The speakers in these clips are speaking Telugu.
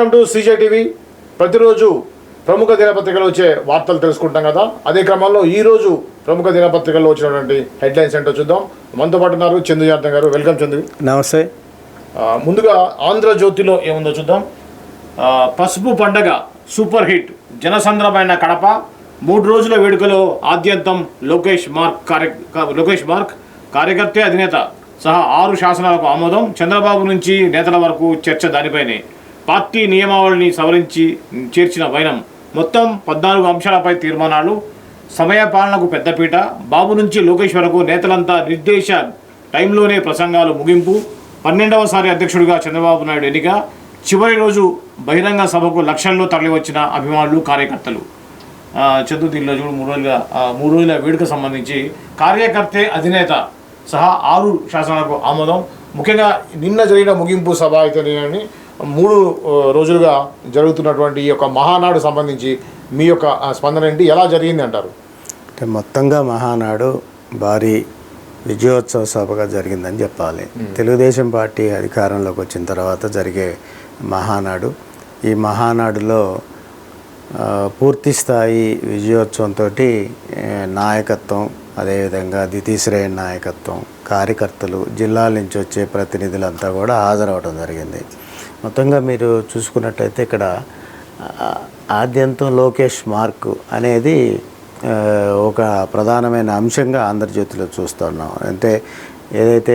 Welcome to CJ TV. ప్రతిరోజు ప్రముఖ దినపత్రికలు వచ్చే వార్తలు తెలుసుకుంటాం కదా. అదే క్రమంలో ఈ రోజు ప్రముఖ దినపత్రికల్లో వచ్చినటువంటి హెడ్లైన్స్ ఏంటో చూద్దాం. మనతో పాటు ఉన్నారు చందు జార్దన్ గారు. వెల్కమ్ చందు. నమస్తే. ముందుగా ఆంధ్రజ్యోతిలో ఏముందో చూద్దాం. పసుపు పండగ సూపర్ హిట్. జనసంద్రమైన కడప. మూడు రోజుల వేడుకలో ఆద్యంతం లోకేష్ మార్క్ కార్య లోకేష్ మార్క్ కార్యకర్తే అధినేత. సహా ఆరు శాసనాలకు ఆమోదం. చంద్రబాబు నుంచి నేతల వరకు చర్చ దానిపైనే. పార్టీ నియమావళిని సవరించి చేర్చిన వైనం. మొత్తం పద్నాలుగు అంశాలపై తీర్మానాలు. సమయ పాలనకు పెద్దపీట. బాబు నుంచి లోకేష్ వరకు నేతలంతా నిర్దేశ టైంలోనే ప్రసంగాలు ముగింపు. పన్నెండవసారి అధ్యక్షుడిగా చంద్రబాబు నాయుడు ఎన్నిక. చివరి రోజు బహిరంగ సభకు లక్షల్లో తరలివచ్చిన అభిమానులు కార్యకర్తలు. ఆ, దీనిలో చూడు మూడు రోజుల మూడు రోజుల వేడుక సంబంధించి కార్యకర్తే అధినేత సహా ఆరు శాసనాలకు ఆమోదం. ముఖ్యంగా నిన్న జరిగిన ముగింపు సభ అయితే మూడు రోజులుగా జరుగుతున్నటువంటి ఈ యొక్క మహానాడు సంబంధించి మీ యొక్క ఆ, స్పందన ఏంటి? ఎలా జరిగింది అంటారు? అంటే మొత్తంగా మహానాడు భారీ విజయోత్సవ సభగా జరిగిందని చెప్పాలి. తెలుగుదేశం పార్టీ అధికారంలోకి వచ్చిన తర్వాత జరిగే మహానాడు. ఈ మహానాడులో పూర్తి స్థాయి విజయోత్సవంతో నాయకత్వం అదేవిధంగా ద్వితీయ శ్రేణి నాయకత్వం కార్యకర్తలు జిల్లాల నుంచి వచ్చే ప్రతినిధులంతా కూడా హాజరవడం జరిగింది. మొత్తంగా మీరు చూసుకున్నట్టయితే ఇక్కడ ఆద్యంతం లోకేష్ మార్క్ అనేది ఒక ప్రధానమైన అంశంగా ఆంధ్రజ్యోతిలో చూస్తున్నాం అంటే ఏదైతే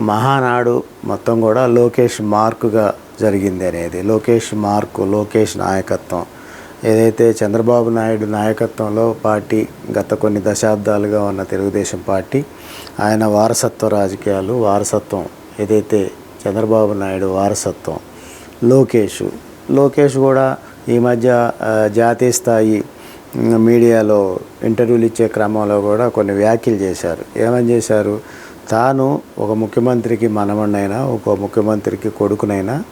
మహానాడు మొత్తం కూడా లోకేష్ మార్కుగా జరిగింది అనేది లోకేష్ మార్కు లోకేష్ నాయకత్వం. ఏదైతే చంద్రబాబు నాయుడు నాయకత్వంలో పార్టీ గత కొన్ని దశాబ్దాలుగా ఉన్న తెలుగుదేశం పార్టీ ఆయన వారసత్వ రాజకీయాలు వారసత్వం ఏదైతే చంద్రబాబు నాయుడు వారసత్వం లోకేష్. లోకేష్ కూడా ఈ మధ్య జాతీయ స్థాయి మీడియాలో ఇంటర్వ్యూలు ఇచ్చే క్రమంలో కూడా కొన్ని వ్యాఖ్యలు చేశారు. ఏమని చేశారు? తాను ఒక ముఖ్యమంత్రికి మనమన్నైనా ఒక ముఖ్యమంత్రికి కొడుకునైనా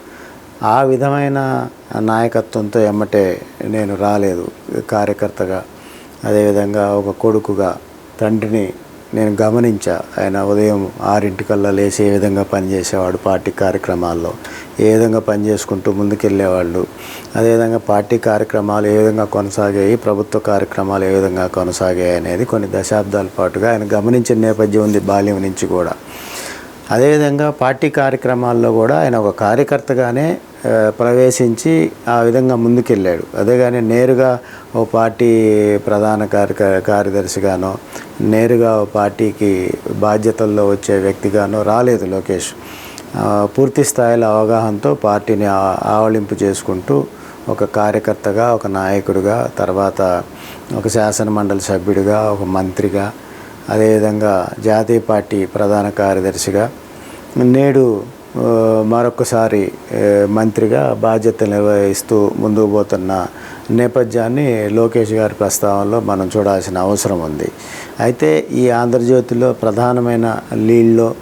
ఆ విధమైన నాయకత్వంతో ఎమ్మటే నేను రాలేదు. కార్యకర్తగా అదేవిధంగా ఒక కొడుకుగా తండ్రిని నేను గమనించా ఆయన ఉదయం ఆరింటికల్లా లేచి ఏ విధంగా పనిచేసేవాడు పార్టీ కార్యక్రమాల్లో? ఏ విధంగా పనిచేసుకుంటూ ముందుకెళ్ళేవాళ్ళు? అదేవిధంగా పార్టీ కార్యక్రమాలు ఏ విధంగా కొనసాగాయి? ప్రభుత్వ కార్యక్రమాలు ఏ విధంగా కొనసాగాయి అనేది కొన్ని దశాబ్దాల పాటుగా ఆయన గమనించిన నేపథ్యం ఉంది బాల్యం నుంచి కూడా. అదేవిధంగా పార్టీ కార్యక్రమాల్లో కూడా ఆయన ఒక కార్యకర్తగానే ప్రవేశించి ఆ విధంగా ముందుకెళ్ళాడు. అదేగాని నేరుగా ఓ పార్టీ ప్రధాన కార్య కార్యదర్శిగానో నేరుగా ఓ పార్టీకి బాధ్యతల్లో వచ్చే వ్యక్తిగానో రాలేదు లోకేష్. పూర్తి స్థాయిలో అవగాహనతో పార్టీని ఆవళింపు ఆవలింపు చేసుకుంటూ ఒక కార్యకర్తగా ఒక నాయకుడిగా తర్వాత ఒక శాసనమండలి సభ్యుడిగా ఒక మంత్రిగా అదేవిధంగా జాతీయ పార్టీ ప్రధాన కార్యదర్శిగా నేడు మరొకసారి మంత్రిగా బాధ్యతలు నిర్వహిస్తూ ముందుకు పోతున్న నేపథ్యాన్ని లోకేష్ గారి ప్రస్తావనలో మనం చూడాల్సిన అవసరం ఉంది. అయితే ఈ ఆంధ్రజ్యోతిలో ప్రధానమైన లీడ్లో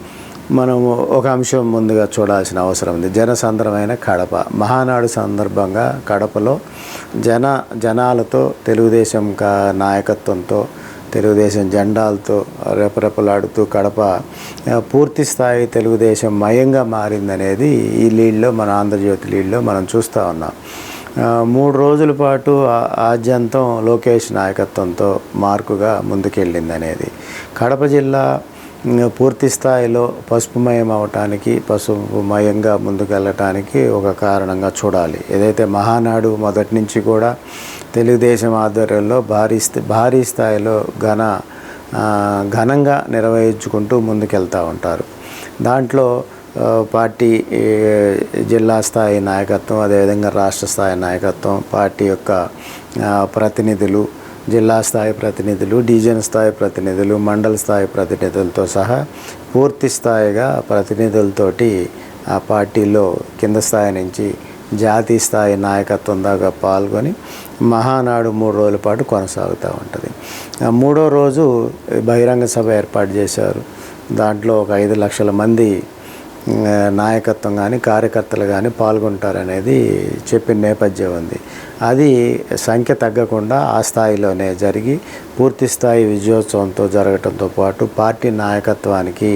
మనము ఒక అంశం ముందుగా చూడాల్సిన అవసరం ఉంది. జనసంద్రమైన కడప. మహానాడు సందర్భంగా కడపలో జన జనాలతో తెలుగుదేశం కా నాయకత్వంతో తెలుగుదేశం జెండాలతో రెపరెపలాడుతూ కడప పూర్తి స్థాయి తెలుగుదేశం మయంగా మారిందనేది ఈ లీడ్లో మన ఆంధ్రజ్యోతి లీడ్లో మనం చూస్తూ ఉన్నాం. మూడు రోజుల పాటు ఆద్యంతం లోకేష్ నాయకత్వంతో మార్కుగా ముందుకెళ్ళిందనేది. కడప జిల్లా పూర్తి స్థాయిలో పసుపుమయం అవటానికి పసుపుమయంగా ముందుకెళ్ళటానికి ఒక కారణంగా చూడాలి. ఏదైతే మహానాడు మొదటి నుంచి కూడా తెలుగుదేశం ఆధ్వర్యంలో భారీ స్థా- భారీ స్థాయిలో ఘన ఘనంగా నిర్వహించుకుంటూ ముందుకెళ్తూ ఉంటారు. దాంట్లో పార్టీ జిల్లా స్థాయి నాయకత్వం అదేవిధంగా రాష్ట్ర స్థాయి నాయకత్వం పార్టీ యొక్క ప్రతినిధులు జిల్లా స్థాయి ప్రతినిధులు డివిజన్ స్థాయి ప్రతినిధులు మండల స్థాయి ప్రతినిధులతో సహా పూర్తి స్థాయిగా ప్రతినిధులతోటి ఆ పార్టీలో కింద స్థాయి నుంచి జాతీయ స్థాయి నాయకత్వం దాకా పాల్గొని మహానాడు మూడు రోజుల పాటు కొనసాగుతూ ఉంటుంది. ఆ మూడో రోజు బహిరంగ సభ ఏర్పాటు చేశారు. దాంట్లో ఒక ఐదు లక్షల మంది నాయకత్వం కానీ కార్యకర్తలు కానీ పాల్గొంటారనేది చెప్పిన నేపథ్యం ఉంది. అది సంఖ్య తగ్గకుండా ఆ స్థాయిలోనే జరిగి పూర్తి స్థాయి విజయోత్సవంతో జరగటంతో పాటు పార్టీ నాయకత్వానికి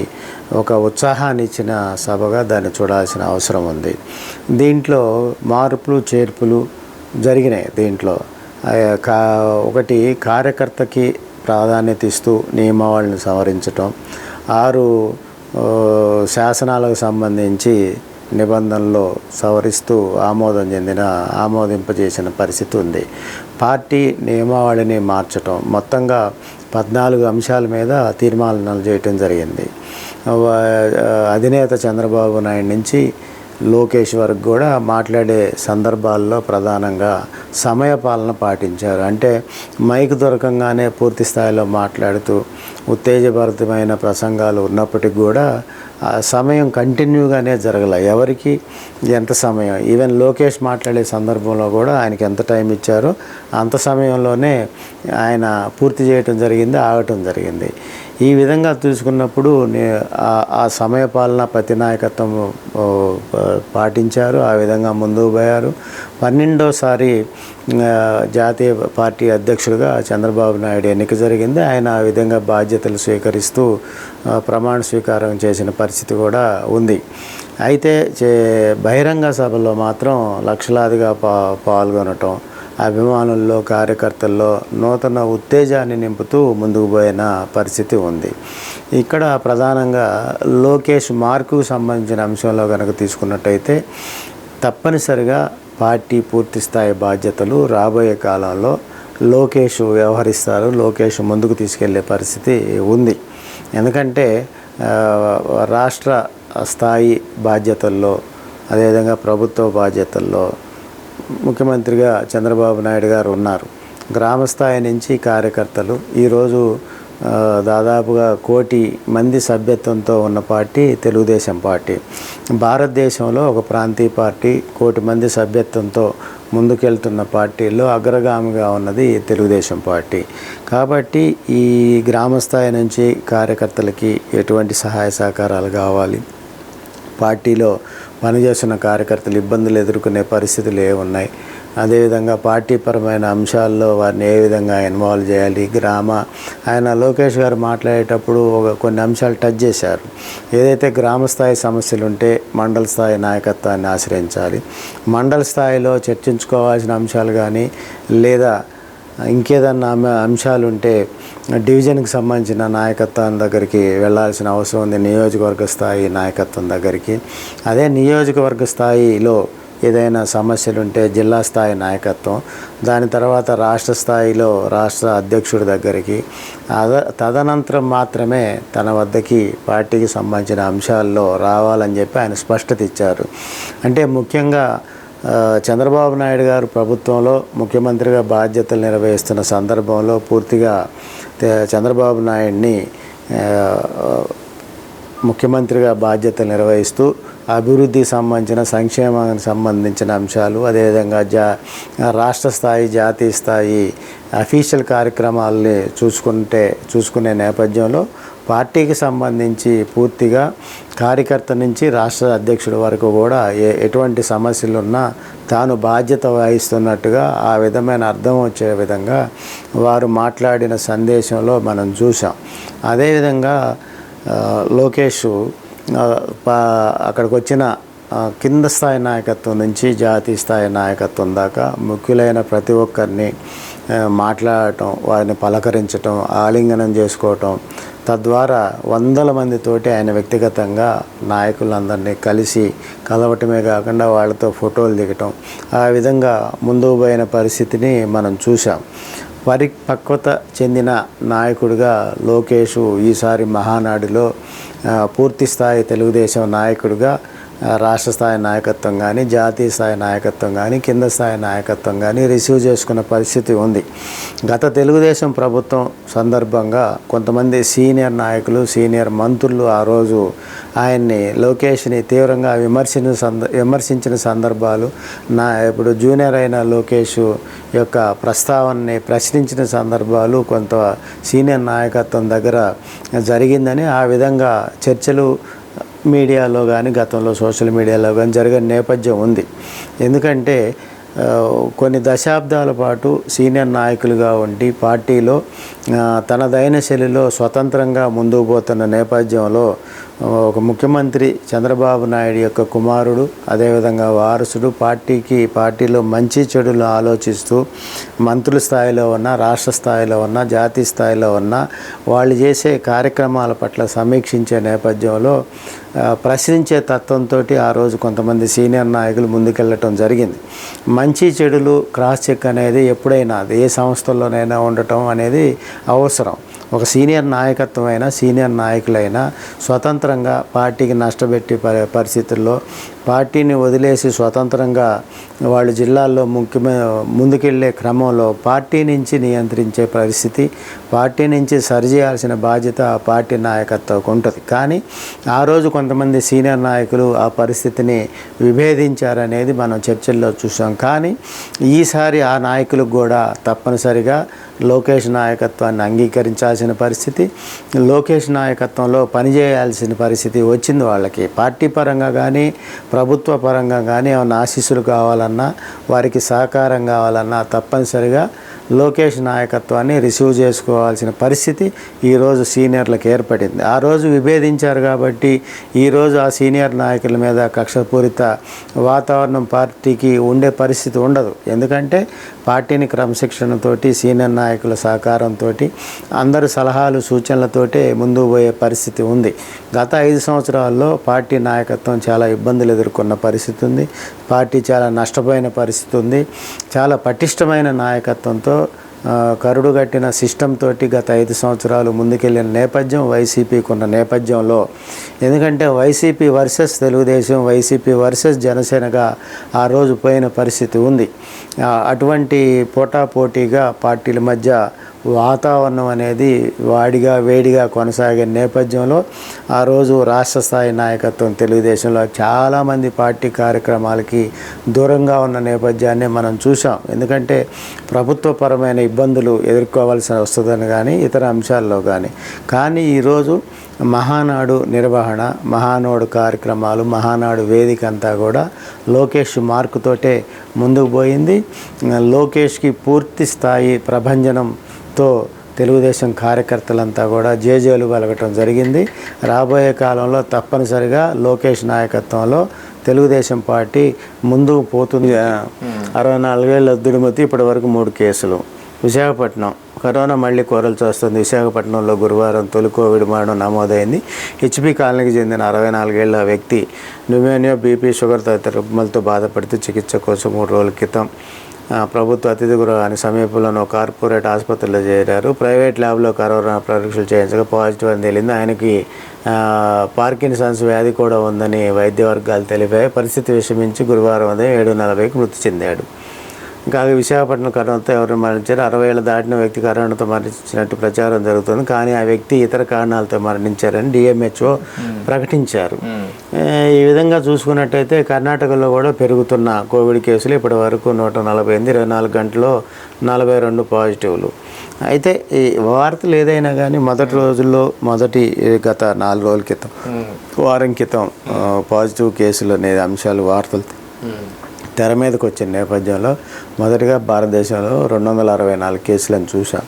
ఒక ఉత్సాహాన్ని ఇచ్చిన సభగా దాన్ని చూడాల్సిన అవసరం ఉంది. దీంట్లో మార్పులు చేర్పులు జరిగినాయి దీంట్లో. కా ఒకటి కార్యకర్తకి ప్రాధాన్యత ఇస్తూ నియమావళిని సవరించటం. ఆరు శాసనాలకు సంబంధించి నిబంధనలు సవరిస్తూ ఆమోదం చెందిన ఆమోదింపజేసిన పరిస్థితి ఉంది. పార్టీ నియమావళిని మార్చటం మొత్తంగా పద్నాలుగు అంశాల మీద తీర్మానాలు చేయటం జరిగింది. అధినేత చంద్రబాబు నాయుడు నుంచి లోకేష్ వరకు కూడా మాట్లాడే సందర్భాల్లో ప్రధానంగా సమయపాలన పాటించారు. అంటే మైక్ దొరకంగానే పూర్తి స్థాయిలో మాట్లాడుతూ ఉత్తేజభరితమైన ప్రసంగాలు ఉన్నప్పటికీ కూడా సమయం కంటిన్యూగానే జరగల. ఎవరికి ఎంత సమయం? ఈవెన్ లోకేష్ మాట్లాడే సందర్భంలో కూడా ఆయనకి ఎంత టైం ఇచ్చారో అంత సమయంలోనే ఆయన పూర్తి చేయటం జరిగింది ఆగటం జరిగింది. ఈ విధంగా చూసుకున్నప్పుడు నే- ఆ- సమయపాలన ప్రతి నాయకత్వం పాటించారు ఆ విధంగా ముందుకు పోయారు. పన్నెండోసారి జాతీయ పార్టీ అధ్యక్షుడిగా చంద్రబాబు నాయుడు ఎన్నిక జరిగింది. ఆయన ఆ విధంగా బాధ్యతలు స్వీకరిస్తూ ప్రమాణ స్వీకారం చేసిన పరిస్థితి కూడా ఉంది. అయితే చే- బహిరంగ సభలో మాత్రం లక్షలాదిగా పా పాల్గొనటం అభిమానుల్లో కార్యకర్తల్లో నూతన ఉత్తేజాన్ని నింపుతూ ముందుకు పోయిన పరిస్థితి ఉంది. ఇక్కడ ప్రధానంగా లోకేష్ మార్కుకు సంబంధించిన అంశంలో కనుక తీసుకున్నట్టయితే తప్పనిసరిగా పార్టీ పూర్తిస్థాయి బాధ్యతలు రాబోయే కాలంలో లోకేష్ వ్యవహరిస్తారు లోకేష్ ముందుకు తీసుకెళ్ళే పరిస్థితి ఉంది. ఎందుకంటే రాష్ట్ర స్థాయి బాధ్యతల్లో అదేవిధంగా ప్రభుత్వ బాధ్యతల్లో ముఖ్యమంత్రిగా చంద్రబాబు నాయుడు గారు ఉన్నారు. గ్రామ స్థాయి నుంచి కార్యకర్తలు ఈరోజు దాదాపుగా కోటి మంది సభ్యత్వంతో ఉన్న పార్టీ తెలుగుదేశం పార్టీ. భారతదేశంలో ఒక ప్రాంతీయ పార్టీ కోటి మంది సభ్యత్వంతో ముందుకెళ్తున్న పార్టీల్లో అగ్రగామిగా ఉన్నది తెలుగుదేశం పార్టీ. కాబట్టి ఈ గ్రామ స్థాయి నుంచి కార్యకర్తలకి ఎటువంటి సహాయ సహకారాలు కావాలి? పార్టీలో పనిచేస్తున్న కార్యకర్తలు ఇబ్బందులు ఎదుర్కొనే పరిస్థితులు ఏ ఉన్నాయి అదేవిధంగా పార్టీపరమైన అంశాల్లో వారిని ఏ విధంగా ఇన్వాల్వ్ చేయాలి గ్రామ ఆయన లోకేష్ గారు మాట్లాడేటప్పుడు ఒక కొన్ని అంశాలు టచ్ చేశారు. ఏదైతే గ్రామ స్థాయి సమస్యలు ఉంటే మండల స్థాయి నాయకత్వాన్ని ఆశ్రయించాలి. మండల స్థాయిలో చర్చించుకోవాల్సిన అంశాలు కానీ లేదా ఇంకేదన్నా అంశాలు ఉంటే డివిజన్కి సంబంధించిన నాయకత్వం దగ్గరికి వెళ్ళాల్సిన అవసరం ఉంది నియోజకవర్గ స్థాయి నాయకత్వం దగ్గరికి. అదే నియోజకవర్గ స్థాయిలో ఏదైనా సమస్యలుంటే జిల్లా స్థాయి నాయకత్వం. దాని తర్వాత రాష్ట్ర స్థాయిలో రాష్ట్ర అధ్యక్షుడి దగ్గరికి. అద తదనంతరం మాత్రమే తన వద్దకి పార్టీకి సంబంధించిన అంశాల్లో రావాలని చెప్పి ఆయన స్పష్టత ఇచ్చారు. అంటే ముఖ్యంగా చంద్రబాబు నాయుడు గారు ప్రభుత్వంలో ముఖ్యమంత్రిగా బాధ్యతలు నిర్వహిస్తున్న సందర్భంలో పూర్తిగా చంద్రబాబు నాయుడిని ముఖ్యమంత్రిగా బాధ్యతలు నిర్వహిస్తూ అభివృద్ధికి సంబంధించిన సంక్షేమానికి సంబంధించిన అంశాలు అదేవిధంగా జా రాష్ట్ర స్థాయి జాతీయ స్థాయి అఫీషియల్ కార్యక్రమాలని చూసుకుంటే చూసుకునే నేపథ్యంలో పార్టీకి సంబంధించి పూర్తిగా కార్యకర్త నుంచి రాష్ట్ర అధ్యక్షుడి వరకు కూడా ఏ ఎటువంటి సమస్యలు ఉన్నా తాను బాధ్యత వహిస్తున్నట్టుగా ఆ విధమైన అర్థం వచ్చే విధంగా వారు మాట్లాడిన సందేశంలో మనం చూసాం అదేవిధంగా లోకేష్ అక్కడికి వచ్చిన కింద స్థాయి నాయకత్వం నుంచి జాతీయ స్థాయి నాయకత్వం దాకా ముఖ్యులైన ప్రతి ఒక్కరిని మాట్లాడటం వారిని పలకరించటం ఆలింగనం చేసుకోవటం తద్వారా వందల మందితోటి ఆయన వ్యక్తిగతంగా నాయకులందరినీ కలిసి కలవటమే కాకుండా వాళ్ళతో ఫోటోలు దిగటం ఆ విధంగా ముందుకు పోయిన పరిస్థితిని మనం చూసాం పరిపక్వత చెందిన నాయకుడిగా లోకేష్ ఈసారి మహానాడులో పూర్తిస్థాయి తెలుగుదేశం నాయకుడిగా రాష్ట్ర స్థాయి నాయకత్వం కానీ జాతీయ స్థాయి నాయకత్వం కానీ కింద స్థాయి నాయకత్వం కానీ రిసీవ్ చేసుకున్న పరిస్థితి ఉంది. గత తెలుగుదేశం ప్రభుత్వం సందర్భంగా కొంతమంది సీనియర్ నాయకులు సీనియర్ మంత్రులు ఆ రోజు ఆయన్ని లోకేష్ని తీవ్రంగా విమర్శించిన సంద విమర్శించిన సందర్భాలు నా ఇప్పుడు జూనియర్ అయిన లోకేష్ యొక్క ప్రస్తావనని ప్రశ్నించిన సందర్భాలు కొంత సీనియర్ నాయకత్వం దగ్గర జరిగిందని ఆ విధంగా చర్చలు మీడియాలో కానీ గతంలో సోషల్ మీడియాలో కానీ జరిగిన నేపథ్యం ఉంది. ఎందుకంటే కొన్ని దశాబ్దాల పాటు సీనియర్ నాయకులుగా ఉండి పార్టీలో తనదైన శైలిలో స్వతంత్రంగా ముందుకు పోతున్న నేపథ్యంలో ఒక ముఖ్యమంత్రి చంద్రబాబు నాయుడు యొక్క కుమారుడు అదేవిధంగా వారసుడు పార్టీకి పార్టీలో మంచి చెడులు ఆలోచిస్తూ మంత్రుల స్థాయిలో ఉన్న రాష్ట్ర స్థాయిలో ఉన్న జాతీయ స్థాయిలో ఉన్న వాళ్ళు చేసే కార్యక్రమాల పట్ల సమీక్షించే నేపథ్యంలో ప్రశ్నించే తత్వంతో ఆ రోజు కొంతమంది సీనియర్ నాయకులు ముందుకెళ్ళటం జరిగింది. మంచి చెడులు క్రాస్ చెక్ అనేది ఎప్పుడైనా అది ఏ సంస్థల్లోనైనా ఉండటం అనేది అవసరం. ఒక సీనియర్ నాయకత్వం అయినా సీనియర్ నాయకులైనా స్వతంత్రంగా పార్టీకి నష్టపెట్టే పరిస్థితుల్లో పార్టీని వదిలేసి స్వతంత్రంగా వాళ్ళు జిల్లాల్లో ముఖ్యమైన ముందుకెళ్ళే క్రమంలో పార్టీ నుంచి నియంత్రించే పరిస్థితి పార్టీ నుంచి సరిచేయాల్సిన బాధ్యత ఆ పార్టీ నాయకత్వంకి ఉంటుంది. కానీ ఆ రోజు కొంతమంది సీనియర్ నాయకులు ఆ పరిస్థితిని విభేదించారనేది మనం చర్చల్లో చూసాం కానీ ఈసారి ఆ నాయకులకు కూడా తప్పనిసరిగా లోకేష్ నాయకత్వాన్ని అంగీకరించాల్సిన పరిస్థితి లోకేష్ నాయకత్వంలో పనిచేయాల్సిన పరిస్థితి వచ్చింది వాళ్ళకి. పార్టీ పరంగా కానీ ప్రభుత్వ పరంగా కానీ ఏమైనా ఆశీస్సులు కావాలన్నా వారికి సహకారం కావాలన్నా తప్పనిసరిగా లోకేష్ నాయకత్వాన్ని రిసీవ్ చేసుకోవాల్సిన పరిస్థితి ఈరోజు సీనియర్లకు ఏర్పడింది. ఆ రోజు విభేదించారు కాబట్టి ఈరోజు ఆ సీనియర్ నాయకుల మీద కక్షపూరిత వాతావరణం పార్టీకి ఉండే పరిస్థితి ఉండదు. ఎందుకంటే పార్టీని క్రమశిక్షణతోటి సీనియర్ నాయకుల సహకారంతో అందరి సలహాలు సూచనలతోటే ముందు పోయే పరిస్థితి ఉంది. గత ఐదు సంవత్సరాల్లో పార్టీ నాయకత్వం చాలా ఇబ్బందులు ఎదుర్కొన్న పరిస్థితి ఉంది. పార్టీ చాలా నష్టపోయిన పరిస్థితి ఉంది. చాలా పటిష్టమైన నాయకత్వంతో కరుడు కరుడుగట్టిన సిస్టమ్ తోటి గత ఐదు సంవత్సరాలు ముందుకెళ్ళిన నేపథ్యం వైసీపీకి ఉన్న నేపథ్యంలో. ఎందుకంటే YCP versus Telugu Desam YCP versus జనసేనగా ఆ రోజు పోయిన పరిస్థితి ఉంది. అటువంటి పోటాపోటీగా పార్టీల మధ్య వాతావరణం అనేది వాడిగా వేడిగా కొనసాగే నేపథ్యంలో ఆ రోజు రాష్ట్ర స్థాయి నాయకత్వం తెలుగుదేశంలో చాలామంది పార్టీ కార్యక్రమాలకి దూరంగా ఉన్న నేపథ్యాన్ని మనం చూసాం ఎందుకంటే ప్రభుత్వపరమైన ఇబ్బందులు ఎదుర్కోవాల్సి వస్తుందని కానీ ఇతర అంశాల్లో కానీ కానీ ఈరోజు మహానాడు నిర్వహణ మహానాడు కార్యక్రమాలు మహానాడు వేదిక అంతా కూడా లోకేష్ మార్కుతోటే ముందుకు పోయింది. లోకేష్కి పూర్తి స్థాయి ప్రభంజనం ప్రభంజనంతో తెలుగుదేశం కార్యకర్తలంతా కూడా జేజేలు పలకటం జరిగింది. రాబోయే కాలంలో తప్పనిసరిగా లోకేష్ నాయకత్వంలో తెలుగుదేశం పార్టీ ముందుకు పోతుంది. అరవై నాలుగేళ్ళ దుడిమతి ఇప్పటి వరకు మూడు కేసులు. విశాఖపట్నం కరోనా మళ్ళీ కోరల్సి వస్తుంది విశాఖపట్నంలో గురువారం తొలి కోవిడ్ మరణం నమోదైంది. హెచ్పి కాలనీకి చెందిన అరవై నాలుగేళ్ళ వ్యక్తి న్యూమోనియా బీపీ షుగర్ తదితర రుగ్మలతో బాధపడుతూ చికిత్స కోసం మూడు రోజుల క్రితం ప్రభుత్వ అతిథి గృహాన్ని సమీపంలోని ఒక కార్పొరేట్ ఆసుపత్రిలో చేరారు. ప్రైవేట్ ల్యాబ్లో కరోనా పరీక్షలు చేయించగా పాజిటివ్ అని తేలింది. ఆయనకి పార్కిన్సన్స్ వ్యాధి కూడా ఉందని వైద్య వర్గాలు తెలిపాయి. పరిస్థితి విషమించి గురువారం ఉదయం ఏడు నలభైకి మృతి చెందాడు. కాగా విశాఖపట్నం కరోనాతో ఎవరు మరణించారు అరవై ఏళ్ళు దాటిన వ్యక్తి కరోనాతో మరణించినట్టు ప్రచారం జరుగుతుంది. కానీ ఆ వ్యక్తి ఇతర కారణాలతో మరణించారని డిఎంహెచ్ఓ ప్రకటించారు. ఏ, ఈ విధంగా చూసుకున్నట్టయితే కర్ణాటకలో కూడా పెరుగుతున్న కోవిడ్ కేసులు ఇప్పటి వరకు నూట నలభై ఎనిమిది ఇరవై నాలుగు గంటల్లో నలభై రెండు పాజిటివ్లు. అయితే ఈ వార్తలు ఏదైనా కానీ మొదటి రోజుల్లో మొదటి గత నాలుగు రోజుల క్రితం వారం క్రితం పాజిటివ్ కేసులు అనేది అంశాలు వార్తలు తెర మీదకి వచ్చిన నేపథ్యంలో మొదటిగా భారతదేశంలో రెండు వందల అరవై నాలుగు కేసులను చూసాం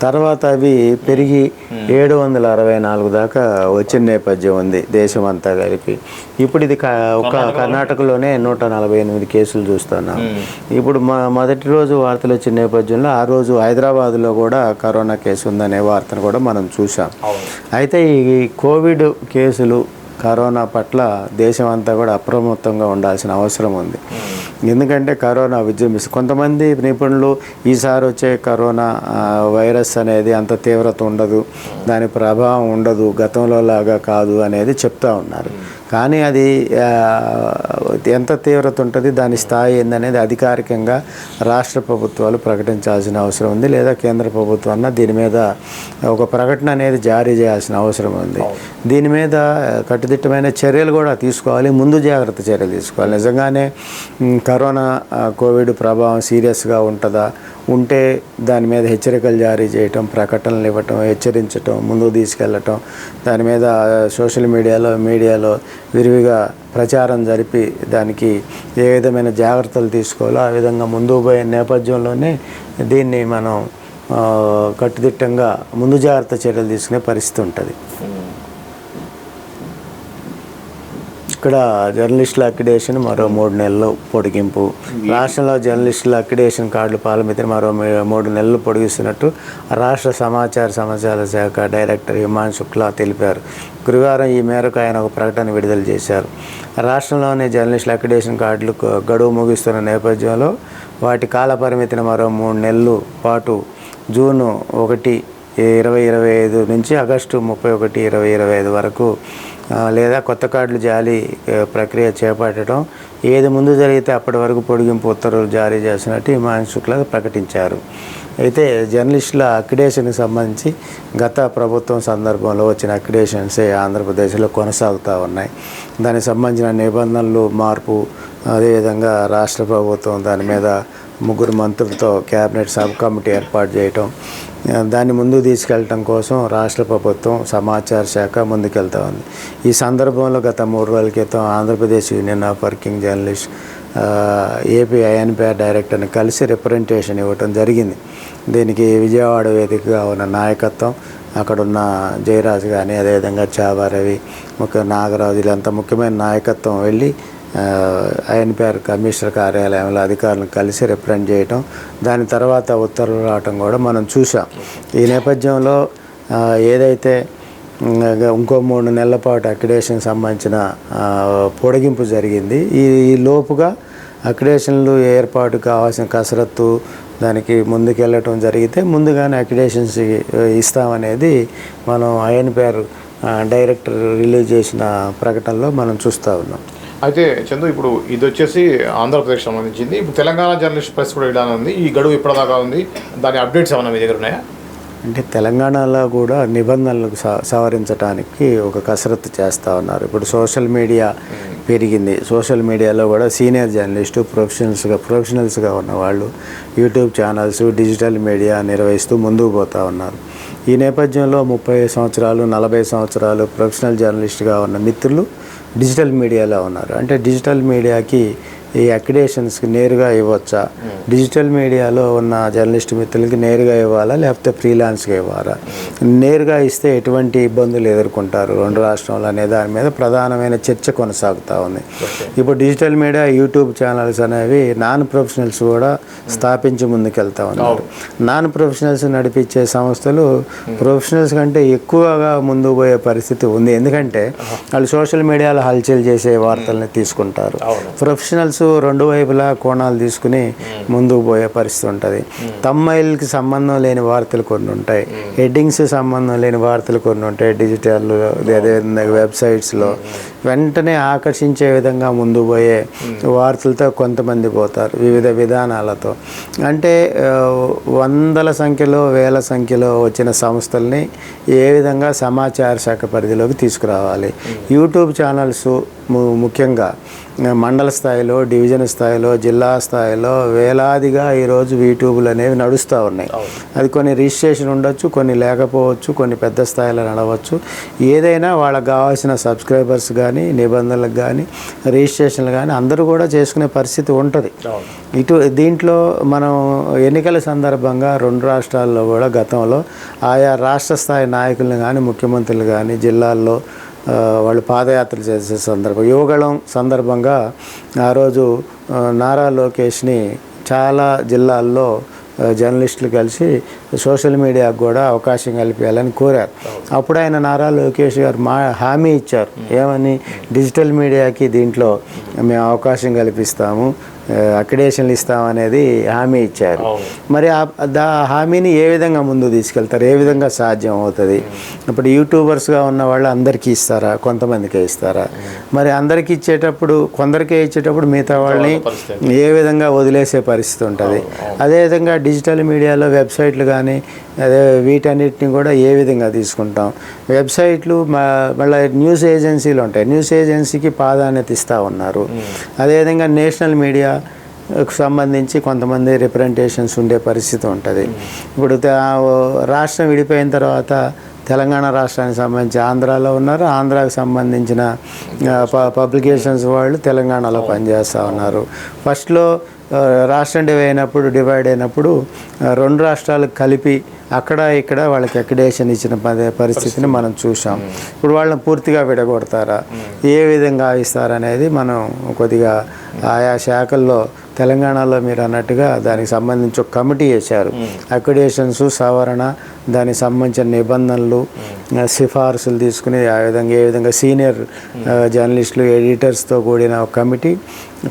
తర్వాత అవి పెరిగి ఏడు వందల అరవై నాలుగు దాకా వచ్చిన నేపథ్యం ఉంది దేశం అంతా కలిపి. ఇప్పుడు ఇది క- ఒక కర్ణాటకలోనే నూట నలభై ఎనిమిది కేసులు చూస్తున్నాం. ఇప్పుడు మొ మొదటి రోజు వార్తలు వచ్చిన నేపథ్యంలో ఆ రోజు హైదరాబాద్లో కూడా కరోనా కేసు ఉందనే వార్తను కూడా మనం చూసాం అయితే ఈ కోవిడ్ కేసులు కరోనా పట్ల దేశం అంతా కూడా అప్రమత్తంగా ఉండాల్సిన అవసరం ఉంది. ఎందుకంటే కరోనా విజృంభిస్తుంది కొంతమంది నిపుణులు ఈసారి వచ్చే కరోనా వైరస్ అనేది అంత తీవ్రత ఉండదు. దాని ప్రభావం ఉండదు. గతంలో లాగా కాదు అనేది చెప్తా ఉన్నారు. కానీ అది ఎంత తీవ్రత ఉంటుంది దాని స్థాయి ఏందనేది అధికారికంగా రాష్ట్ర ప్రభుత్వాలు ప్రకటించాల్సిన అవసరం ఉంది లేదా కేంద్ర ప్రభుత్వం అన్న దీని మీద ఒక ప్రకటన అనేది జారీ చేయాల్సిన అవసరం ఉంది. దీని మీద కట్టుదిట్టమైన చర్యలు కూడా తీసుకోవాలి ముందు జాగ్రత్త చర్యలు తీసుకోవాలి. నిజంగానే కరోనా కోవిడ్ ప్రభావం సీరియస్గా ఉంటుందా ఉంటే దాని మీద హెచ్చరికలు జారీ చేయటం ప్రకటనలు ఇవ్వటం హెచ్చరించటం ముందుకు తీసుకెళ్ళటం దాని మీద సోషల్ మీడియాలో మీడియాలో విరివిగా ప్రచారం జరిపి దానికి ఏ విధమైన జాగ్రత్తలు తీసుకోవాలో ఆ విధంగా ముందుకు పోయే నేపథ్యంలోనే దీన్ని మనం కట్టుదిట్టంగా ముందు జాగ్రత్త చర్యలు తీసుకునే పరిస్థితి ఉంటుంది. ఇక్కడ జర్నలిస్టుల అక్రిడేషన్ మరో మూడు నెలలు పొడిగింపు. రాష్ట్రంలో జర్నలిస్టుల అక్రిడేషన్ కార్డులు పాలమితిని మరో మూడు నెలలు పొడిగిస్తున్నట్టు రాష్ట్ర సమాచార సమాచార శాఖ డైరెక్టర్ హిమాన్ శుక్లా తెలిపారు. గురువారం ఈ మేరకు ఆయన ఒక ప్రకటన విడుదల చేశారు. రాష్ట్రంలోని జర్నలిస్టుల అక్రిడేషన్ కార్డులు గడువు ముగిస్తున్న నేపథ్యంలో వాటి కాల పరిమితిని మరో మూడు నెలలు పాటు జూను ఒకటి ఇరవై ఇరవై ఐదు నుంచి ఆగస్టు ముప్పై ఒకటి ఇరవై ఇరవై ఐదు వరకు లేదా కొత్త కార్డులు జారీ ప్రక్రియ చేపట్టడం ఏది ముందు జరిగితే అప్పటి వరకు పొడిగింపు ఉత్తర్వులు జారీ చేసినట్టు హిమాంశు శుక్లా ప్రకటించారు. అయితే జర్నలిస్టుల అక్రిడేషన్కి సంబంధించి గత ప్రభుత్వం సందర్భంలో వచ్చిన అక్రిడేషన్సే ఆంధ్రప్రదేశ్లో కొనసాగుతూ ఉన్నాయి. దానికి సంబంధించిన నిబంధనలు మార్పు అదేవిధంగా రాష్ట్ర ప్రభుత్వం దాని మీద ముగ్గురు మంత్రులతో క్యాబినెట్ సబ్ కమిటీ ఏర్పాటు చేయటం దాన్ని ముందుకు తీసుకెళ్ళటం కోసం రాష్ట్ర ప్రభుత్వం సమాచార శాఖ ముందుకెళ్తా ఉంది. ఈ సందర్భంలో గత మూడు రోజుల క్రితం Andhra Pradesh union of working journalist AP INPR డైరెక్టర్ని కలిసి రిప్రజెంటేషన్ ఇవ్వటం జరిగింది. దీనికి విజయవాడ వేదికగా ఉన్న నాయకత్వం అక్కడున్న జయరాజు కానీ అదేవిధంగా చాబారవి ముఖ్య నాగరాజు ఇలాంతా ముఖ్యమైన నాయకత్వం వెళ్ళి ఐఎన్పిఆర్ కమిషనర్ కార్యాలయంలో అధికారులను కలిసి రిప్రజెంట్ చేయటం దాని తర్వాత ఉత్తర్వులు రావటం కూడా మనం చూసాం ఈ నేపథ్యంలో ఏదైతే ఇంకో మూడు నెలల పాటు అక్రిడేషన్కి సంబంధించిన పొడిగింపు జరిగింది ఈ ఈ లోపుగా అక్రిడేషన్లు ఏర్పాటు కావాల్సిన కసరత్తు దానికి ముందుకెళ్ళటం జరిగితే ముందుగానే అక్రిడేషన్స్ ఇస్తామనేది మనం ఐఎన్పిఆర్ డైరెక్టర్ రిలీజ్ చేసిన ప్రకటనలో మనం చూస్తూ ఉన్నాం. అయితే చందు ఇప్పుడు ఇది వచ్చేసి ఆంధ్రప్రదేశ్ సంబంధించింది. ఇప్పుడు తెలంగాణ జర్నలిస్ట్ ప్రెస్ కూడా ఇలా ఉంది. ఈ గడువు ఇప్పటిదాకా ఉంది. దాని అప్డేట్స్ ఏమైనా మీ దగ్గర ఉన్నాయా? అంటే తెలంగాణలో కూడా నిబంధనలకు స- సవరించడానికి ఒక కసరత్తు చేస్తూ ఉన్నారు. ఇప్పుడు సోషల్ మీడియా పెరిగింది. సోషల్ మీడియాలో కూడా సీనియర్ జర్నలిస్టు ప్రొఫెషనల్స్గా ప్రొఫెషనల్స్గా ఉన్న వాళ్ళు యూట్యూబ్ ఛానల్స్ డిజిటల్ మీడియా నిర్వహిస్తూ ముందుకు పోతూ ఉన్నారు. ఈ నేపథ్యంలో ముప్పై సంవత్సరాలు నలభై సంవత్సరాలు ప్రొఫెషనల్ జర్నలిస్ట్గా ఉన్న మిత్రులు డిజిటల్ మీడియాలో ఉన్నారు. అంటే డిజిటల్ మీడియాకి ఈ అక్రిడేషన్స్కి నేరుగా ఇవ్వచ్చా? డిజిటల్ మీడియాలో ఉన్న జర్నలిస్ట్ మిత్రులకి నేరుగా ఇవ్వాలా? లేకపోతే ఫ్రీలాన్స్గా ఇవ్వాలా? నేరుగా ఇస్తే ఎటువంటి ఇబ్బందులు ఎదుర్కొంటారు రెండు రాష్ట్రంలో అనే దాని మీద ప్రధానమైన చర్చ కొనసాగుతూ ఉంది. ఇప్పుడు డిజిటల్ మీడియా యూట్యూబ్ ఛానల్స్ అనేవి నాన్ ప్రొఫెషనల్స్ కూడా స్థాపించి ముందుకెళ్తా ఉన్నారు. నాన్ ప్రొఫెషనల్స్ నడిపించే సంస్థలు ప్రొఫెషనల్స్ కంటే ఎక్కువగా ముందుకు పోయే పరిస్థితి ఉంది. ఎందుకంటే వాళ్ళు సోషల్ మీడియాలో హల్చల్ చేసే వార్తల్ని తీసుకుంటారు. ప్రొఫెషనల్స్ రెండు వైపులా కోణాలు తీసుకుని ముందుకు పోయే పరిస్థితి ఉంటుంది. తమ్మైల్కి సంబంధం లేని వార్తలు కొన్ని ఉంటాయి. హెడ్డింగ్స్ సంబంధం లేని వార్తలు కొన్ని ఉంటాయి. డిజిటల్ అదేవిధంగా వెబ్సైట్స్లో. వెంటనే ఆకర్షించే విధంగా ముందు పోయే వార్తలతో కొంతమంది పోతారు వివిధ విధానాలతో. అంటే వందల సంఖ్యలో వేల సంఖ్యలో వచ్చిన సంస్థల్ని ఏ విధంగా సమాచార శాఖ పరిధిలోకి తీసుకురావాలి? యూట్యూబ్ ఛానల్స్ ముఖ్యంగా మండల స్థాయిలో డివిజన్ స్థాయిలో జిల్లా స్థాయిలో వేలాదిగా ఈరోజు యూట్యూబ్లు అనేవి నడుస్తూ ఉన్నాయి. అది కొన్ని రిజిస్ట్రేషన్ ఉండొచ్చు కొన్ని లేకపోవచ్చు కొన్ని పెద్ద స్థాయిలో నడవచ్చు. ఏదైనా వాళ్ళకి కావాల్సిన సబ్స్క్రైబర్స్ కానీ నిబంధనలకు కానీ రిజిస్ట్రేషన్లు కానీ అందరూ కూడా చేసుకునే పరిస్థితి ఉంటుంది. ఇటు దీంట్లో మనం ఎన్నికల సందర్భంగా రెండు రాష్ట్రాల్లో కూడా గతంలో ఆయా రాష్ట్ర స్థాయి నాయకులను కానీ ముఖ్యమంత్రులు కానీ జిల్లాల్లో వాళ్ళు పాదయాత్ర చేసే సందర్భం. యువగళం సందర్భంగా ఆ రోజు నారా లోకేష్ని చాలా జిల్లాల్లో జర్నలిస్టులు కలిసి సోషల్ మీడియాకు కూడా అవకాశం కల్పించాలని కోరారు. అప్పుడు ఆయన నారా లోకేష్ గారు మా హామీ ఇచ్చారు. ఏమని? డిజిటల్ మీడియాకి దీంట్లో మేము అవకాశం కల్పిస్తాము. అక్రిడేషన్లు ఇస్తామనేది హామీ ఇచ్చారు. మరి ఆ- దా హామీని ఏ విధంగా ముందు తీసుకెళ్తారు? ఏ విధంగా సాధ్యం అవుతుంది? ఇప్పుడు యూట్యూబర్స్గా ఉన్న వాళ్ళు అందరికీ ఇస్తారా? కొంతమందికే ఇస్తారా? మరి అందరికీ ఇచ్చేటప్పుడు కొందరికే ఇచ్చేటప్పుడు మిగతా వాళ్ళని ఏ విధంగా వదిలేసే పరిస్థితి ఉంటుంది? అదేవిధంగా డిజిటల్ మీడియాలో వెబ్సైట్లు కానీ అదే వీటన్నిటిని కూడా ఏ విధంగా తీసుకుంటాం. వెబ్సైట్లు మళ్ళీ న్యూస్ ఏజెన్సీలు ఉంటాయి. న్యూస్ ఏజెన్సీకి ప్రాధాన్యత ఇస్తూ ఉన్నారు. అదేవిధంగా నేషనల్ మీడియా సంబంధించి కొంతమంది రిప్రజెంటేషన్స్ ఉండే పరిస్థితి ఉంటుంది. ఇప్పుడు తే- రాష్ట్రం విడిపోయిన తర్వాత తెలంగాణ రాష్ట్రానికి సంబంధించి ఆంధ్రాలో ఉన్నారు. ఆంధ్రాకి సంబంధించిన పబ్లికేషన్స్ వాళ్ళు తెలంగాణలో పనిచేస్తూ ఉన్నారు. ఫస్ట్లో రాష్ట్రం డివైడ్ అయినప్పుడు డివైడ్ అయినప్పుడు రెండు రాష్ట్రాలకు కలిపి అక్కడ ఇక్కడ వాళ్ళకి అక్రిడేషన్ ఇచ్చిన పరిస్థితిని మనం చూసాం ఇప్పుడు వాళ్ళని పూర్తిగా విడగొడతారా? ఏ విధంగా ఇస్తారనేది మనం కొద్దిగా ఆయా శాఖల్లో తెలంగాణలో మీరు అన్నట్టుగా దానికి సంబంధించి ఒక కమిటీ వేశారు. అక్రిడేషన్స్ సవరణ దానికి సంబంధించిన నిబంధనలు సిఫార్సులు తీసుకుని ఆ విధంగా ఏ విధంగా సీనియర్ జర్నలిస్టులు ఎడిటర్స్తో కూడిన ఒక కమిటీ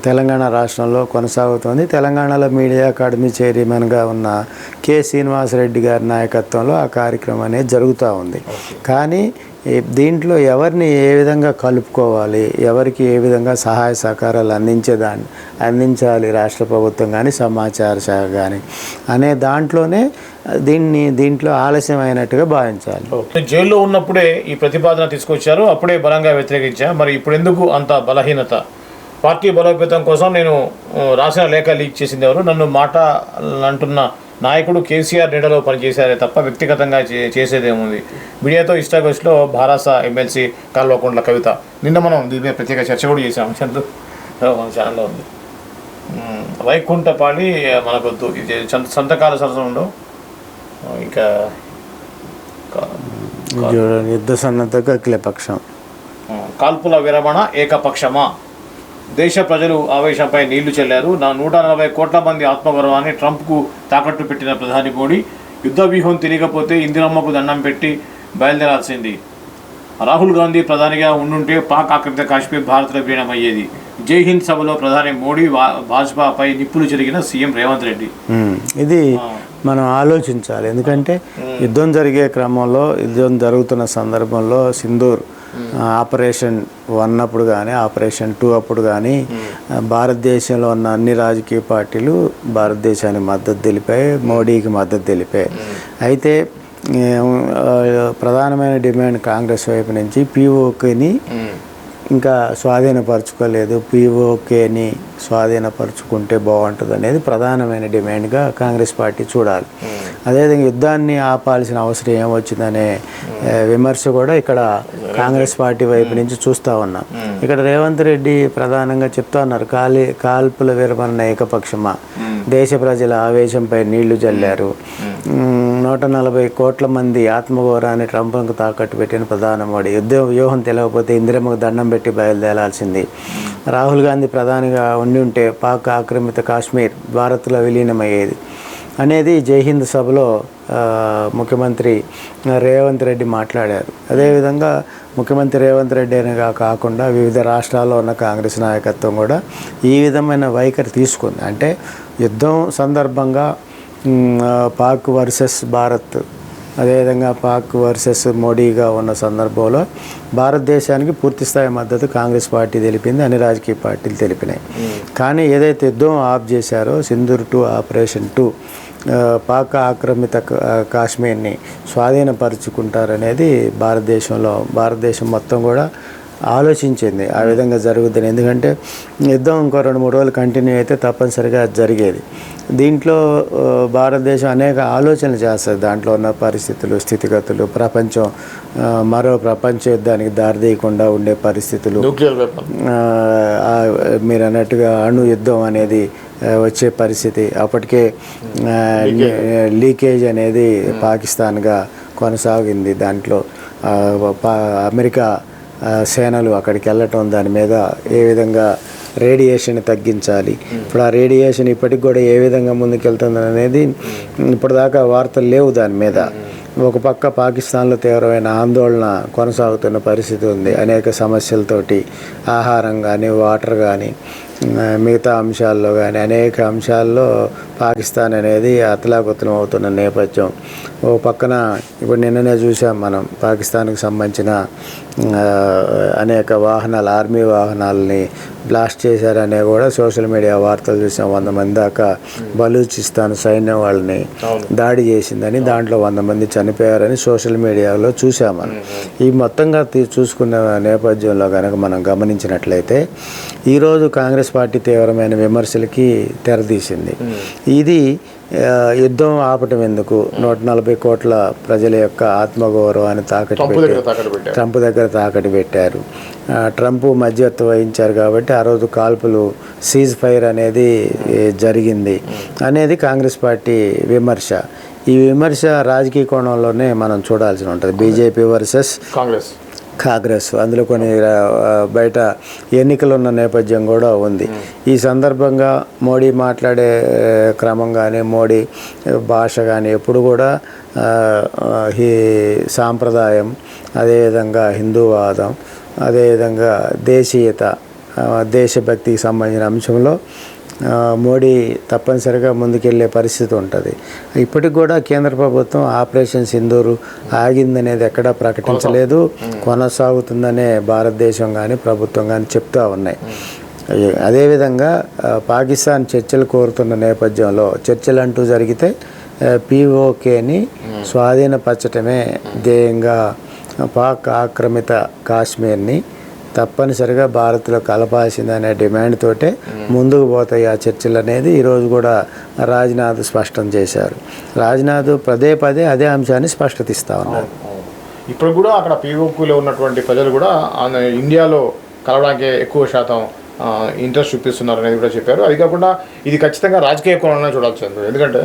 తెలంగాణ రాష్ట్రంలో కొనసాగుతోంది. తెలంగాణలో మీడియా అకాడమీ చైర్మన్గా ఉన్న కె శ్రీనివాసరెడ్డి గారి నాయకత్వంలో ఆ కార్యక్రమం అనేది జరుగుతూ ఉంది. కానీ దీంట్లో ఎవరిని ఏ విధంగా కలుపుకోవాలి ఎవరికి ఏ విధంగా సహాయ సహకారాలు అందించేదాన్ని అందించాలి రాష్ట్ర ప్రభుత్వం కానీ సమాచార శాఖ కానీ అనే దాంట్లోనే దీన్ని దీంట్లో ఆలస్యం అయినట్టుగా భావించాలి జైల్లో ఉన్నప్పుడే ఈ ప్రతిపాదన తీసుకొచ్చారు. అప్పుడే బలంగా వ్యతిరేకించారు మరి ఇప్పుడు ఎందుకు అంత బలహీనత? పార్టీ బలోపేతం కోసం నేను రాసిన లేఖ లీక్ చేసింది ఎవరు? నన్ను మాట అంటున్న నాయకుడు కేసీఆర్ నీడలో పనిచేశారే తప్ప వ్యక్తిగతంగా చే- చేసేదేముంది? మీడియాతో ఇష్టాగోష్లో భారాస ఎమ్మెల్సీ కల్వకుంట్ల కవిత. నిన్న మనం దీని మీద ప్రత్యేక చర్చ కూడా చేసాం చంద్రు మన ఛానల్లో ఉంది. వైకుంఠపాళి మనకొద్దు ఇది సంత- సంతకాల సరసన ఉండవు. ఇంకా యుద్ధ సన్నద్ధకు అఖిలపక్షం. కాల్పుల విరమణ ఏకపక్షమా? దేశ ప్రజలు ఆవేశంపై నీళ్ళు చెల్లారు. నా నూట నలభై కోట్ల మంది ఆత్మగౌరవాన్ని ట్రంప్కు తాకట్టు పెట్టిన ప్రధాని మోడీ యుద్ధ వ్యూహం తిరిగపోతే ఇందిరమ్మకు దండం పెట్టి బయలుదేరాల్సింది. రాహుల్ గాంధీ ప్రధానిగా ఉండుంటే పాక్ ఆక్రమిత కాశ్మీర్ భారత్లో విలీనమయ్యేది. జై హింద్ సభలో ప్రధాని మోడీ భాజపాపై నిప్పులు చెరిగిన సీఎం రేవంత్ రెడ్డి. ఇది మనం ఆలోచించాలి. ఎందుకంటే యుద్ధం జరిగే క్రమంలో యుద్ధం జరుగుతున్న సందర్భంలో సింధూర్ ఆపరేషన్ వన్ అప్పుడు కానీ ఆపరేషన్ టూ అప్పుడు కానీ భారతదేశంలో ఉన్న అన్ని రాజకీయ పార్టీలు భారతదేశానికి మద్దతు తెలిపాయి మోడీకి మద్దతు తెలిపాయి. అయితే ప్రధానమైన డిమాండ్ కాంగ్రెస్ వైపు నుంచి పీఓకేని ఇంకా స్వాధీనపరచుకోలేదు. పీఓకేని స్వాధీనపరచుకుంటే బాగుంటుంది అనేది ప్రధానమైన డిమాండ్గా కాంగ్రెస్ పార్టీ చూడాలి. అదేవిధంగా యుద్ధాన్ని ఆపాల్సిన అవసరం ఏమొచ్చిందనే ఏ, విమర్శ కూడా ఇక్కడ కాంగ్రెస్ పార్టీ వైపు నుంచి చూస్తూ ఉన్నాం. ఇక్కడ రేవంత్ రెడ్డి ప్రధానంగా చెప్తా ఉన్నారు కాలి కాల్పుల విరమణ ఏకపక్షమా? దేశ ప్రజల ఆవేశంపై నీళ్ళు జల్లారు. నూట నలభై కోట్ల మంది ఆత్మగౌరవాన్ని ట్రంప్కు తాకట్టు పెట్టిన ప్రధాని మోడీ. యుద్ధ వ్యూహం తెలియకపోతే ఇందిరమ్మకు దండం పెట్టి బయలుదేరాల్సింది. రాహుల్ గాంధీ ప్రధానిగా ఉండి ఉంటే పాక్ ఆక్రమిత కాశ్మీర్ భారత్లో విలీనమయ్యేది. అనేది జైహింద్ సభలో ముఖ్యమంత్రి రేవంత్ రెడ్డి మాట్లాడారు. అదేవిధంగా ముఖ్యమంత్రి రేవంత్ రెడ్డి అనిగా కాకుండా వివిధ రాష్ట్రాల్లో ఉన్న కాంగ్రెస్ నాయకత్వం కూడా ఈ విధమైన వైఖరి తీసుకుంది. అంటే యుద్ధం సందర్భంగా పాక్ వర్సెస్ భారత్. అదేవిధంగా పాక్ వర్సెస్ మోడీగా ఉన్న సందర్భంలో భారతదేశానికి పూర్తి స్థాయి మద్దతు కాంగ్రెస్ పార్టీ తెలిపింది అన్ని రాజకీయ పార్టీలు తెలిపినాయి. కానీ ఏదైతే యుద్ధం ఆఫ్ చేశారో Sindoor two operation two Pak ఆక్రమిత కాశ్మీర్ని స్వాధీనపరుచుకుంటారనేది భారతదేశంలో భారతదేశం మొత్తం కూడా ఆలోచించింది. ఆ విధంగా జరుగుతుంది. ఎందుకంటే యుద్ధం ఇంకో రెండు మూడు రోజులు కంటిన్యూ అయితే తప్పనిసరిగా జరిగేది. దీంట్లో భారతదేశం అనేక ఆలోచనలు చేస్తుంది. దాంట్లో ఉన్న పరిస్థితులు స్థితిగతులు ప్రపంచం మరో ప్రపంచ యుద్ధానికి దారితీయకుండా ఉండే పరిస్థితులు. మీరు అన్నట్టుగా అణు యుద్ధం అనేది వచ్చే పరిస్థితి. అప్పటికే లీకేజ్ అనేది పాకిస్తాన్గా కొనసాగింది. దాంట్లో అమెరికా సేనలు అక్కడికి వెళ్ళటం దాని మీద ఏ విధంగా రేడియేషన్ తగ్గించాలి. ఇప్పుడు ఆ రేడియేషన్ ఇప్పటికి కూడా ఏ విధంగా ముందుకెళ్తుంది అనేది ఇప్పటిదాకా వార్తలు లేవు దాని మీద. ఒక పక్క పాకిస్తాన్లో తీవ్రమైన ఆందోళన కొనసాగుతున్న పరిస్థితి ఉంది. అనేక సమస్యలతోటి ఆహారం కానీ వాటర్ కానీ మిగతా అంశాల్లో కానీ అనేక అంశాల్లో పాకిస్తాన్ అనేది అతలాకుతలం అవుతున్న నేపథ్యం. ఓ పక్కన ఇప్పుడు నిన్ననే చూసాం మనం పాకిస్తాన్కి సంబంధించిన అనేక వాహనాలు ఆర్మీ వాహనాలని బ్లాస్ట్ చేశారనే కూడా సోషల్ మీడియా వార్తలు చూసాం వంద మంది దాకా బలూచిస్తాన్ సైన్యం వాళ్ళని దాడి చేసిందని దాంట్లో వంద మంది చనిపోయారని సోషల్ మీడియాలో చూసాం మనం. ఈ మొత్తంగా చూసుకున్న నేపథ్యంలో కనుక మనం గమనించినట్లయితే ఈరోజు కాంగ్రెస్ పార్టీ తీవ్రమైన విమర్శలకి తెరదీసింది ఇది ఆ, యుద్ధం ఆపటం ఎందుకు? నూట నలభై కోట్ల ప్రజల యొక్క ఆత్మగౌరవాన్ని తాకట్టు పెట్టి ట్రంప్ దగ్గర తాకట్టు పెట్టారు. ట్రంప్ మధ్యవర్తి వహించారు కాబట్టి ఆ రోజు కాల్పులు సీజ్ ఫైర్ అనేది జరిగింది అనేది కాంగ్రెస్ పార్టీ విమర్శ. ఈ విమర్శ రాజకీయ కోణంలోనే మనం చూడాల్సి ఉంటుంది. BJP versus Congress. కాంగ్రెస్. అందులో కొన్ని బయట ఎన్నికలు ఉన్న నేపథ్యం కూడా ఉంది. ఈ సందర్భంగా మోడీ మాట్లాడే క్రమం కానీ మోడీ భాష కానీ ఎప్పుడు కూడా ఈ సాంప్రదాయం అదేవిధంగా హిందూవాదం అదేవిధంగా దేశీయత దేశభక్తికి సంబంధించిన అంశంలో మోడీ తప్పనిసరిగా ముందుకెళ్ళే పరిస్థితి ఉంటుంది. ఇప్పటికి కూడా కేంద్ర ప్రభుత్వం ఆపరేషన్ సింధూరు ఆగిందనేది ఎక్కడా ప్రకటించలేదు. కొనసాగుతుందనే భారతదేశం కానీ ప్రభుత్వం కానీ చెప్తా ఉన్నాయి. అదేవిధంగా పాకిస్తాన్ చర్చలు కోరుతున్న నేపథ్యంలో చర్చలు అంటూ జరిగితే పిఓకేని స్వాధీనపరచటమే ధ్యేయంగా పాక్ ఆక్రమిత కాశ్మీర్ని తప్పనిసరిగా భారత్లో కలపాల్సిందనే డిమాండ్ తోటే ముందుకు పోతాయి ఆ చర్చలు అనేది. ఈరోజు కూడా రాజ్నాథ్ స్పష్టం చేశారు. రాజ్నాథ్ పదే పదే అదే అంశాన్ని స్పష్టత ఇస్తా ఉన్నారు. ఇప్పుడు కూడా అక్కడ పీఓక్యూలో ఉన్నటువంటి ప్రజలు కూడా ఇండియాలో కలవడానికి ఎక్కువ శాతం ఇంట్రెస్ట్ చూపిస్తున్నారు అనేది కూడా చెప్పారు. అది కాకుండా ఇది ఖచ్చితంగా రాజకీయ కోణంలో చూడాల్సి ఉంది ఎందుకంటే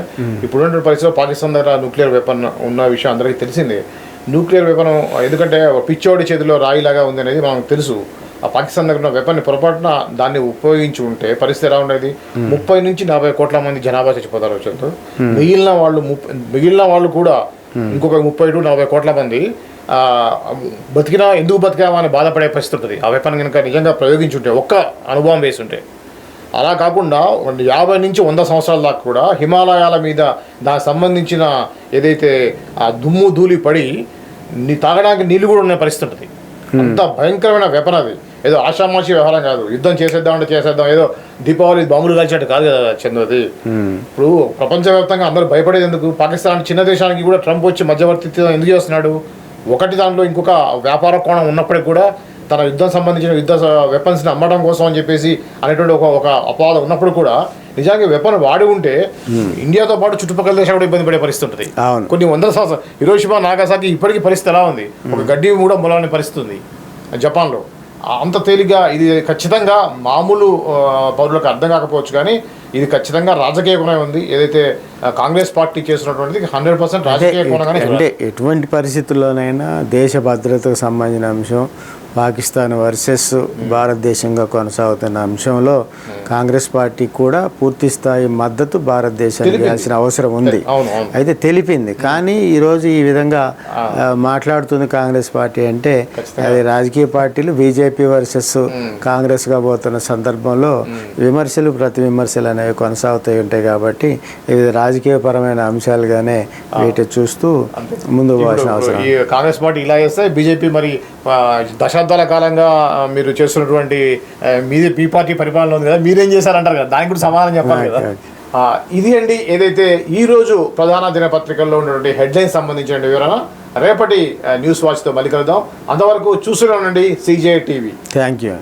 ఇప్పుడున్న పరిస్థితిలో పాకిస్తాన్ దగ్గర న్యూక్లియర్ వెపన్ ఉన్న విషయం అందరికీ తెలిసిందే. న్యూక్లియర్ వెపన్ ఎందుకంటే పిచ్చోడి చేతిలో రాయిలాగా ఉంది అనేది మనకు తెలుసు. ఆ పాకిస్తాన్ దగ్గర ఉన్న వెపన్ పొరపాటున దాన్ని ఉపయోగించి ఉంటే పరిస్థితి ఎలా ఉండేది? ముప్పై నుంచి నలభై కోట్ల మంది జనాభా చచ్చిపోతారు వచ్చేందుకు మిగిలిన వాళ్ళు మిగిలిన వాళ్ళు కూడా ఇంకొక ముప్పై టు నలభై కోట్ల మంది ఆ, బతికినా ఎందుకు బతికామా అని బాధపడే పరిస్థితి ఉంటుంది. ఆ వెపన్ కనుక నిజంగా ప్రయోగించుంటే ఒక్క అనుభవం వేసుంటే. అలా కాకుండా యాభై నుంచి వంద సంవత్సరాల దాకా కూడా హిమాలయాల మీద దానికి సంబంధించిన ఏదైతే ఆ దుమ్ము ధూళి పడి నీ తాగడానికి నీళ్ళు కూడా ఉన్న పరిస్థితి ఉంటుంది. అంత భయంకరమైన వెపన్ అది. ఏదో ఆషామాషి వ్యవహారం కాదు. యుద్ధం చేసేద్దాం అంటే చేసేద్దాం. ఏదో దీపావళి బాంబులు కాల్చినట్టు కాదు కదా చందు అది ఇప్పుడు ప్రపంచవ్యాప్తంగా అందరూ భయపడేది ఎందుకు? పాకిస్తాన్ చిన్న దేశానికి కూడా ట్రంప్ వచ్చి మధ్యవర్తిత్వం ఎందుకు చేస్తున్నాడు? ఒకటి దాంట్లో ఇంకొక వ్యాపార కోణం ఉన్నప్పటికీ కూడా తన యుద్ధం సంబంధించిన యుద్ధ వెపన్స్ని అమ్మడం కోసం అని చెప్పేసి అనేటువంటి ఒక ఒక అపవాదం ఉన్నప్పుడు కూడా నిజానికి వెపన్ వాడి ఉంటే ఇండియాతో పాటు చుట్టుపక్కల దేశాలు కూడా ఇబ్బంది పడే పరిస్థితి ఉంటుంది కొన్ని వందల సంవత్సరాలు హిరోషిమా నాగాసాకి ఇప్పటికీ పరిస్థితి ఎలా ఉంది? ఒక గడ్డి కూడా మొలవని పరిస్థితి ఉంది జపాన్లో అంత తేలిగ్గా ఇది ఖచ్చితంగా మామూలు పౌరులకు అర్థం కాకపోవచ్చు కానీ ఇది ఖచ్చితంగా రాజకీయ కోణం ఉంది. ఏదైతే కాంగ్రెస్ పార్టీ చేస్తున్నటువంటిది హండ్రెడ్ పర్సెంట్ రాజకీయ కోణంగానే అంటే ఎటువంటి పరిస్థితుల్లోనైనా దేశ భద్రతకు సంబంధించిన అంశం పాకిస్తాన్ వర్సెస్ భారతదేశంగా కొనసాగుతున్న అంశంలో కాంగ్రెస్ పార్టీ కూడా పూర్తి స్థాయి మద్దతు భారతదేశానికి. ఇవ్వాల్సిన అవసరం ఉంది. అయితే తెలిపింది. కానీ ఈరోజు ఈ విధంగా మాట్లాడుతుంది కాంగ్రెస్ పార్టీ అంటే అది రాజకీయ పార్టీలు బీజేపీ వర్సెస్ కాంగ్రెస్గా పోతున్న సందర్భంలో విమర్శలు ప్రతి విమర్శలు అనేవి కొనసాగుతూ ఉంటాయి కాబట్టి ఇవి రాజకీయపరమైన అంశాలుగానే వీటి చూస్తూ ముందుకు పోవాల్సిన అవసరం. కాంగ్రెస్ పార్టీ ఇలా చేస్తే బీజేపీ మరి ఆ, దశాబ్దాల కాలంగా మీరు చేస్తున్నటువంటి మీది పీ పార్టీ పరిపాలన ఉంది కదా మీరేం చేశారంటారు కదా? దానికి కూడా సమాధానం చెప్పాలి కదా. ఇది అండి ఏదైతే ఈ రోజు ప్రధాన దినపత్రికల్లో ఉన్నటువంటి హెడ్లైన్స్ సంబంధించిన వివరణ రేపటి న్యూస్ వాచ్తో మళ్ళీ కలుద్దాం. అంతవరకు చూస్తూనే ఉండండి సీజే టీవీ. Thank you.